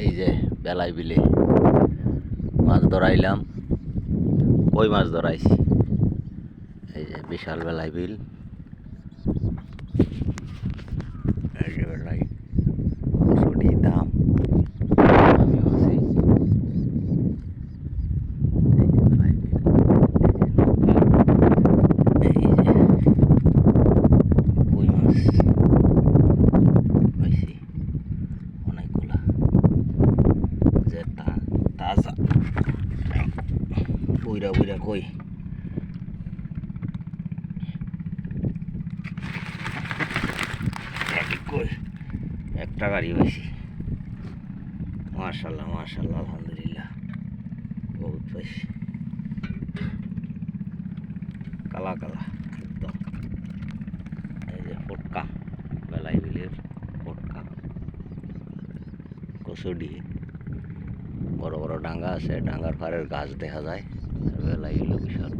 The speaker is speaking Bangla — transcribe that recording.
এই যে বেলায় বিলে মাছ ধরাইলাম। কই মাছ ধরাইছি? এই যে বিশাল বেলায় বিল। এই যে বেলায় ছুটি দাম আমি আছি এই যে বেলায় বিল এই যে কই মাছ পাইছি অনেকগুলা যে তা তাজা বুইরা বুইরা একই কই একটা গাড়ি হয়েছি মার্শাল্লাহ মার্শাল্লাহ আলহামদুলিল্লাহ বহুত পাইছি কালা কালা একদম এই যে ফটকা বিলের বড় বড় ডাঙ্গা আছে ডাঙ্গার পাড়ের গাছ দেখা যায়। আর এগুলো বিশাল